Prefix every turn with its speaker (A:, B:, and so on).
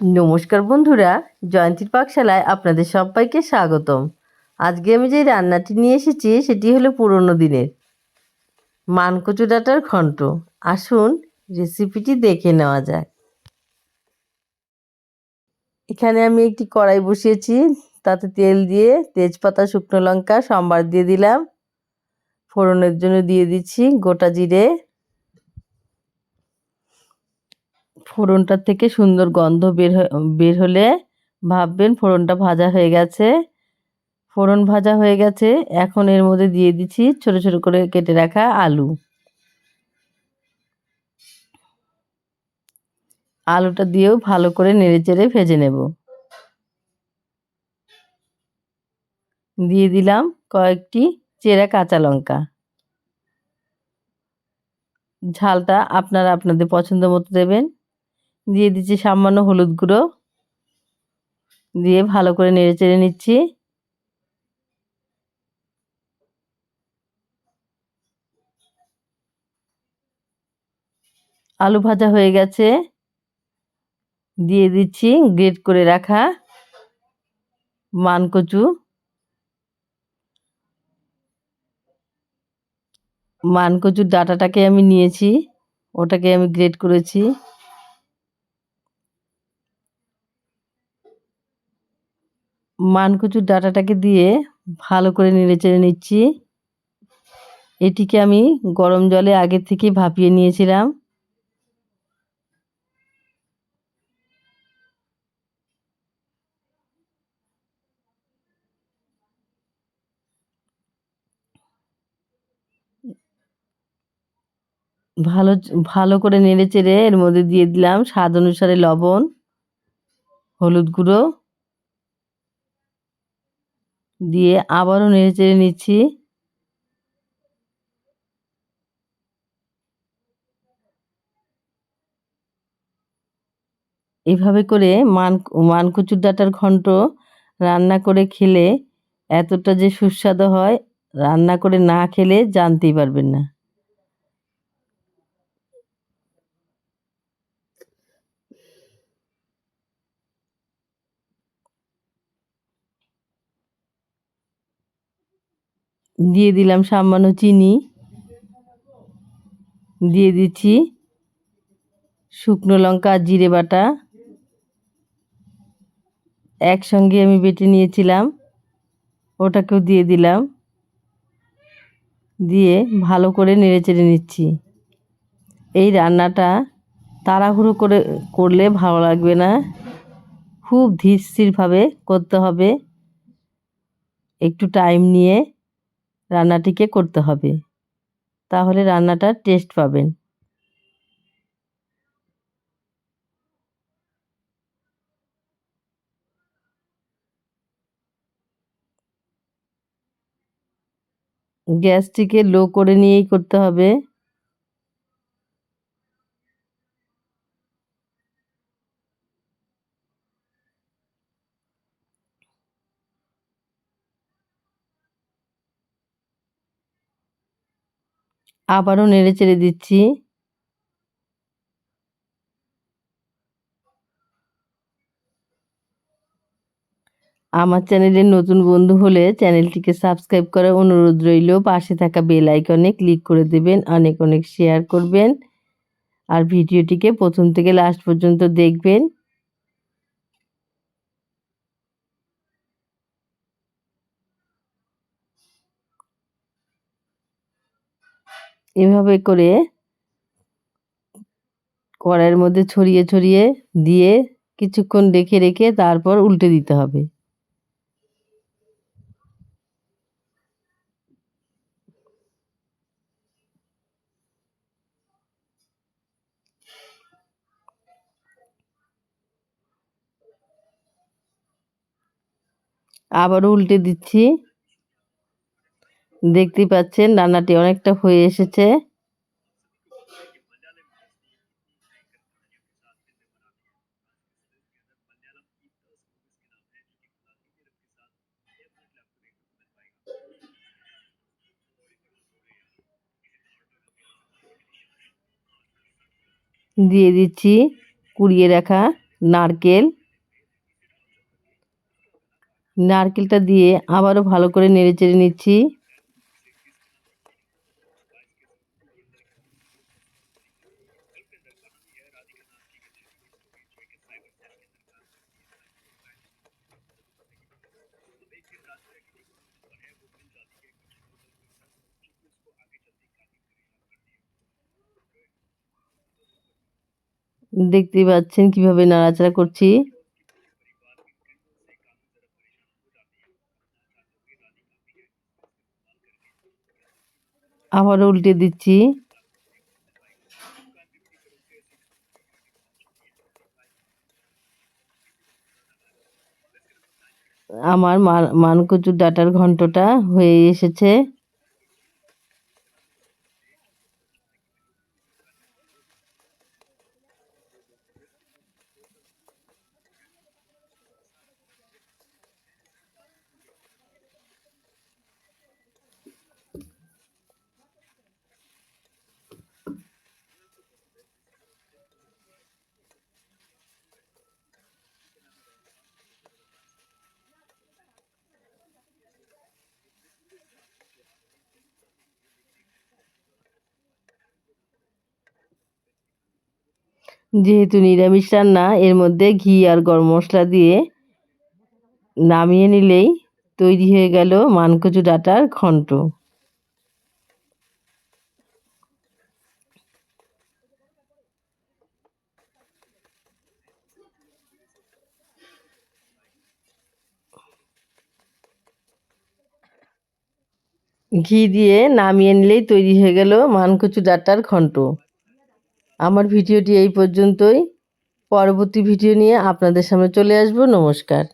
A: নমস্কার বন্ধুরা, জয়ন্তীর পাকশালায় আপনাদের সবাইকে স্বাগতম। আজকে আমি যে রান্নাটি নিয়ে এসেছি, সেটি হলো পুরনো দিনের মানকচু ডাটার ঘন্ট। আসুন রেসিপিটি দেখে নেওয়া যাক। এখানে আমি একটি কড়াই বসিয়েছি, তাতে তেল দিয়ে তেজপাতা, শুকনো লঙ্কা, সম্বার দিয়ে দিলাম। ফোড়নের জন্য দিয়ে দিচ্ছি গোটা জিরে ফোড়নটার থেকে সুন্দর গন্ধ বের বের হলে ভাববেন ফোড়নটা ভাজা হয়ে গেছে। ফোড়ন ভাজা হয়ে গেছে। এখন এর মধ্যে দিয়ে দিচ্ছি ছোট ছোট করে কেটে রাখা আলু। আলুটা দিয়েও ভালো করে নেড়ে চেড়ে ভেজে নেব। দিয়ে দিলাম কয়েকটি চেরা কাঁচা লঙ্কা। ঝালটা আপনারা আপনাদের পছন্দ মতো দেবেন। দিয়ে দিচ্ছি সামান্য হলুদ গুঁড়ো। দিয়ে ভালো করে নেড়ে চেড়ে নিচ্ছি। আলু ভাজা হয়ে গেছে। দিয়ে দিচ্ছি গ্রেট করে রাখা মানকচু। মানকচুর ডাটাটাকে আমি নিয়েছি, ওটাকে আমি গ্রেট করেছি। মানকচুর ডাটাটাকে দিয়ে ভালো করে নেড়ে চেড়ে নিচ্ছি। এটিকে আমি গরম জলে আগে থেকেই ভাপিয়ে নিয়েছিলাম। ভালো ভালো করে নেড়ে চেড়ে এর মধ্যে দিয়ে দিলাম স্বাদ অনুসারে লবণ, হলুদ গুঁড়ো দিয়ে আবারও নেড়ে চেড়ে নিচ্ছি। এভাবে করে মান, মানকচুর ডাটার ঘন্ট রান্না করে খেলে এতটা যে সুস্বাদু হয়, রান্না করে না খেলে জানতেই পারবেন না। দিয়ে দিলাম সামান্য চিনি। দিয়ে দিচ্ছি শুকনো লঙ্কা, জিরে বাটা। একসঙ্গে আমি বেটে নিয়েছিলাম। ওটাকেও দিয়ে দিলাম। দিয়ে ভালো করে নেড়ে চেড়ে নিচ্ছি। এই রান্নাটা তাড়াহুড়ো করে করলে ভালো লাগবে না। খুব ধীরস্থিরভাবে করতে হবে। একটু টাইম নিয়ে রান্নাটিকে করতে হবে। তাহলে রান্নাটার টেস্ট পাবেন। গ্যাসটিকে লো করে নিয়েই করতে হবে। আবারও নেড়ে চেড়ে দিচ্ছি। আমার চ্যানেলের নতুন বন্ধু হলে চ্যানেলটিকে সাবস্ক্রাইব করার অনুরোধ রইল। পাশে থাকা বেল আইকনে ক্লিক করে দেবেন, অনেক অনেক শেয়ার করবেন। আর ভিডিওটিকে প্রথম থেকে লাস্ট পর্যন্ত দেখবেন। এভাবে করে কড়াইয়ের মধ্যে ছড়িয়ে ছড়িয়ে দিয়ে কিছুক্ষণ রেখে রেখে তারপর উল্টে দিতে হবে। আবারও উল্টে দিচ্ছি। দেখতেই পাচ্ছেন, রান্নাটি অনেকটা হয়ে এসেছে। দিয়ে দিচ্ছি, কুড়িয়ে রাখা নারকেল। নারকেলটা দিয়ে আবারও ভালো করে নেড়ে চেড়ে নিচ্ছি। দেখতেই পাচ্ছেন কীভাবে নাড়াচাড়া করছি। আবারও উল্টে দিচ্ছি। আমার মান- মানকচুর ডাটার ঘন্টটা হয়ে এসেছে। যেহেতু নিরামিষ রান্না, এর মধ্যে ঘি আর গরম মশলা দিয়ে নামিয়ে নিলেই তৈরি হয়ে গেল মানকচু ডাটার ঘন্ট। ঘি দিয়ে নামিয়ে নিলেই তৈরি হয়ে গেল মানকচু ডাটার ঘন্ট। আমার ভিডিওটি এই পর্যন্তই। পরবর্তী ভিডিও নিয়ে আপনাদের সামনে চলে আসব। নমস্কার।